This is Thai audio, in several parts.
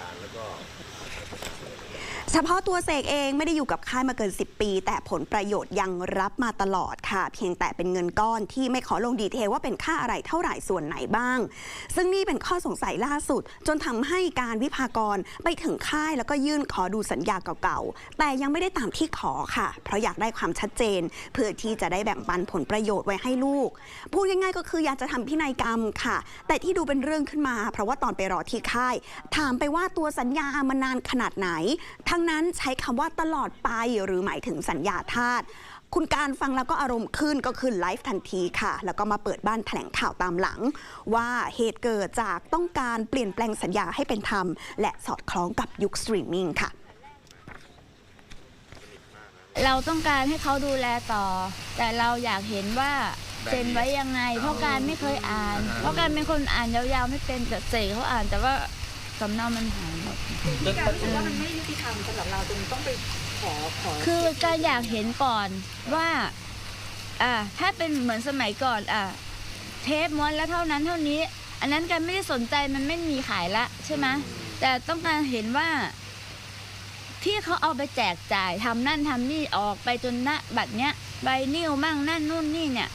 การแล้วก็เฉพาะตัวเสกเองไม่ได้อยู่กับค่ายมาเกิน 10 ปี แต่ผลประโยชน์ยังรับมาตลอดค่ะ เพียงแต่เป็นเงินก้อนที่ไม่ขอลงดีเทลว่าเป็นค่าอะไรเท่าไหร่ส่วนไหนบ้าง ซึ่งนี่เป็นข้อสงสัยล่าสุด จนทำให้การวิพากรไปถึงค่ายแล้วก็ยื่นขอดูสัญญาเก่าๆ แต่ยังไม่ได้ตามที่ขอค่ะ เพราะอยากได้ความชัดเจน เพื่อที่จะได้แบ่งปันผลประโยชน์ไว้ให้ลูกพูดง่ายๆก็คืออยากจะทำพินัยกรรมค่ะ แต่ที่ดูเป็นเรื่องขึ้นมา เพราะว่าตอนไปรอที่ค่าย ถามไปว่าตัวสัญญามันนานขนาดไหน ทั้งนั้นใช้คำว่าตลอดไปหรือหมายถึงสัญญาทาสคุณการฟังแล้วก็อารมณ์ขึ้นก็ขึ้นไลฟ์ทันทีค่ะ แล้วก็มาเปิดบ้านแถลงข่าวตามหลัง ว่าเหตุเกิดจากต้องการเปลี่ยนแปลงสัญญาให้เป็นธรรม และสอดคล้องกับยุคสตรีมมิ่งค่ะ เราต้องการให้เขาดูแลต่อ แต่เราอยากเห็นว่าเซ็นไว้ยังไง เพราะการไม่เคยอ่าน เพราะการเป็นคนอ่านยาวๆไม่เป็นแต่เสกเขาอ่านแต่ว่า สำเนามันหายหมดการรู้สึกว่ามันไม่ยุติธรรมสำหรับเราจนต้องไปขอขอคือการอยากเห็นก่อนว่า อ่า ถ้าเป็นเหมือนสมัยก่อน อ่า เทปม้วนแล้วเท่านั้นเท่านี้ อันนั้นการไม่ได้สนใจมันไม่มีขายละใช่ไหมแต่ต้องการเห็นว่า ที่เขาเอาไปแจกจ่ายทำนั่นทำนี่ออกไปจนณบัตรเนี้ยใบนิ้วมั่งนั่นนู่นนี่เนี่ย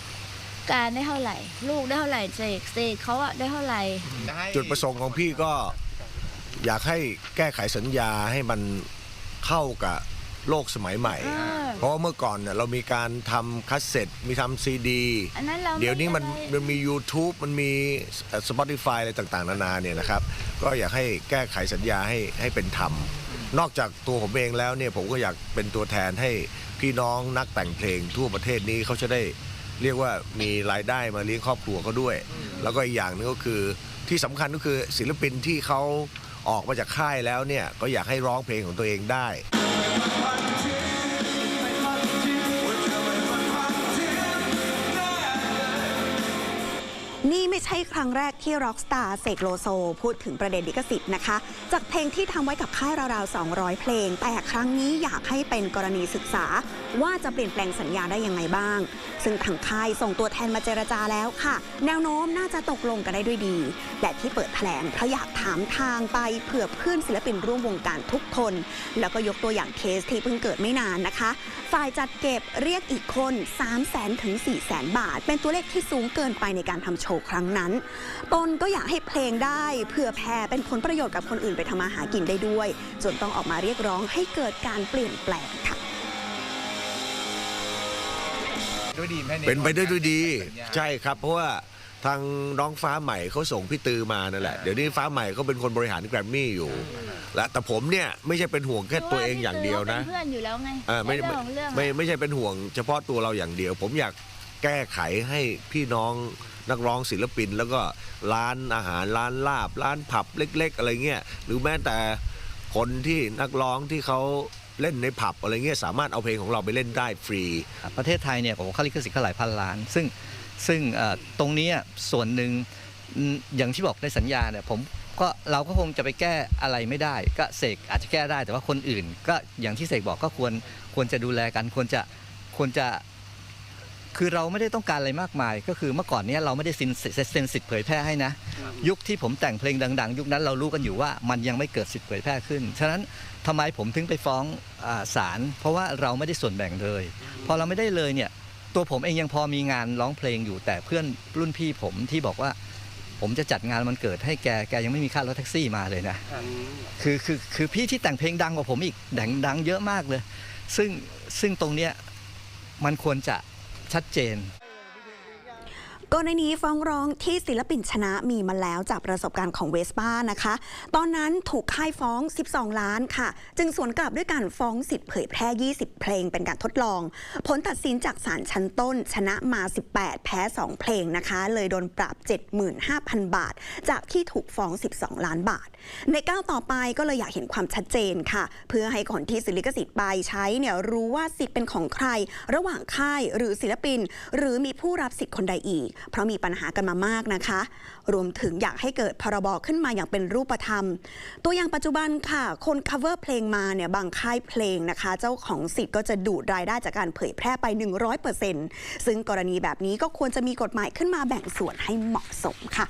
การได้เท่าไหร่ ลูกได้เท่าไหร่เสกเสกเขาอะได้เท่าไหร่จุดประสงค์ของพี่ก็ อยากให้แก้ไขสัญญาให้มันเข้ากับโลกสมัยใหม่เออเพราะว่าเมื่อก่อนเนี่ยเรามีการทำคัสเซ็ตมีทำซีดี อันนั้นเราเดี๋ยวนี้มันไได้ มันมี YouTube มันมี Spotify อะไรต่างๆ นานาเนี่ยนะครับ ก็อยากให้แก้ไขสัญญาให้ให้เป็นธรรม นอกจากตัวผมเองแล้วเนี่ยผมก็อยากเป็นตัวแทนให้พี่น้องนักแต่งเพลงทั่วประเทศนี้เขาจะได้เรียกว่ามีรายได้มาเลี้ยงครอบครัวเขาด้วย แล้วก็อีกอย่างหนึงก็คือที่สำคัญก็คือศิลปินที่เขา ออกมาจากค่ายแล้วเนี่ยก็อยากให้ร้องเพลงของตัวเองได้ นี่ไม่ใช่ครั้งแรกที่ร็อกสตาร์เสกโลโซ พูดถึงประเด็นลิขสิทธิ์นะคะ จากเพลงที่ทำไว้กับค่ายราวๆ 200 เพลง แต่ครั้งนี้อยากให้เป็นกรณีศึกษา ว่าจะเปลี่ยนแปลงสัญญาได้ยังไงบ้าง ซึ่งทางค่ายส่งตัวแทนมาเจรจาแล้วค่ะ แนวโน้มน่าจะตกลงกันได้ด้วยดี และที่เปิดแถลงเพราะอยากถามทางไปเผื่อเพื่อนศิลปินร่วมวงการทุกคน แล้วก็ยกตัวอย่างเคสที่เพิ่งเกิดไม่นานนะคะ ฝ่ายจัดเก็บเรียกอีกคน 3 0 0 0 0 0ถึง4 0 0 0 0บาท เป็นตัวเลขที่สูงเกินไปในการทำโชว์ครั้งนั้น ตนก็อยากให้เพลงได้เพื่อแพร่เป็นผลประโยชน์กับคนอื่นไปทำมาหากินได้ด้วย จนต้องออกมาเรียกร้องให้เกิดการเปลี่ยนแปลงค่ะด้วยดีไหมยเป็นไปได้ด้วยดีสัญญาใช่ครับ เพราะว่าทางน้องฟ้าใหม่เขาส่งพี่ตือมานั่นแหละ เดี๋ยวนี้ฟ้าใหม่เขาเป็นคนบริหารแกรมมี่อยู่ และแต่ผมเนี่ยไม่ใช่เป็นห่วงแค่ตัวเองอย่างเดียวนะพราว่าพี่ตือขาเป็นเพื่อนอยู่แล้วไงเออไม่เรื่ไม่องของเรื่องอะไม่ไม่ใช่เป็นห่วงเฉพาะตัวเราอย่างเดียว ผมอยาก แก้ไขให้พี่น้องนักร้องศิลปิน แล้วก็ร้านอาหารร้านลาบ ร้านผับเล็ก ๆ อะไรเงี้ยหรือแม้แต่คนที่นักร้องที่เขาเล่นในผับอะไรเงี้ยสามารถเอาเพลงของเราไปเล่นได้ฟรี ประเทศไทยเนี่ยผมค่าลิขสิทธิ์หลายพันล้าน ซึ่งซึ่งตรงนี้ส่วนหนึ่งอย่างที่บอกในสัญญาเนี่ยผมก็เราก็คงจะไปแก้อะไรไม่ได้ ก็เสกอาจจะแก้ได้แต่ว่าคนอื่น ก็อย่างที่เสกบอกก็ควรควรจะดูแลกันควรจะควรจะ คือเราไม่ได้ต้องการอะไรมากมาย ก็คือเมื่อก่อนเนี้ยเราไม่ได้เซ็นเซ็นสิทธิ์เผยแพร่ให้นะ ยุคที่ผมแต่งเพลงดัง ๆ ยุคนั้นเรารู้กันอยู่ว่ามันยังไม่เกิดสิทธิ์เผยแพร่ขึ้น ฉะนั้นทำไมผมถึงไปฟ้องอาศาลเพราะว่าเราไม่ได้ส่วนแบ่งเลย พอเราไม่ได้เลยเนี่ยตัวผมเองยังพอมีงานร้องเพลงอยู่แต่เพื่อนรุ่นพี่ผมที่บอกว่า ผมจะจัดงานมันเกิดให้แกแกยังไม่มีค่ารถแท็กซี่มาเลยนะคือคือคือพี่ที่แต่งเพลงดังกว่าผมอีกดังดังเยอะมากเลย ซึ่งซึ่งตรงเนี้ยมันควรจะ ชัดเจน กรณีฟ้องร้องที่ศิลปินชนะมีมาแล้วจากประสบการณ์ของเวสป้านะคะ ตอนนั้นถูกค่ายฟ้อง 12 ล้านค่ะ จึงสวนกลับด้วยการฟ้องสิทธิ์เผยแพร่ 20 เพลงเป็นการทดลอง ผลตัดสินจากศาลชั้นต้น ชนะมา 18 แพ้ 2 เพลงนะคะ เลยโดนปรับ 75,000 บาท จากที่ถูกฟ้อง 12 ล้านบาท ในก้าวต่อไปก็เลยอยากเห็นความชัดเจนค่ะ เพื่อให้ก่อนที่ศิลิขสิทธิ์ไปใช้เนี่ยรู้ว่าสิทธิ์เป็นของใคร ระหว่างค่ายหรือศิลปิน หรือมีผู้รับสิทธิ์คนใดอีกเพราะมีปัญหากันมามากนะคะ รวมถึงอยากให้เกิดพรบขึ้นมาอย่างเป็นรูปธรรม ตัวอย่างปัจจุบันค่ะ คน cover เพลงมาเนี่ยบางค่ายเพลงนะคะ เจ้าของสิทธิ์ก็จะดูดรายได้จากการเผยแพร่ไป 100%ซึ่งกรณีแบบนี้ก็ควรจะมีกฎหมายขึ้นมาแบ่งส่วนให้เหมาะสมค่ะ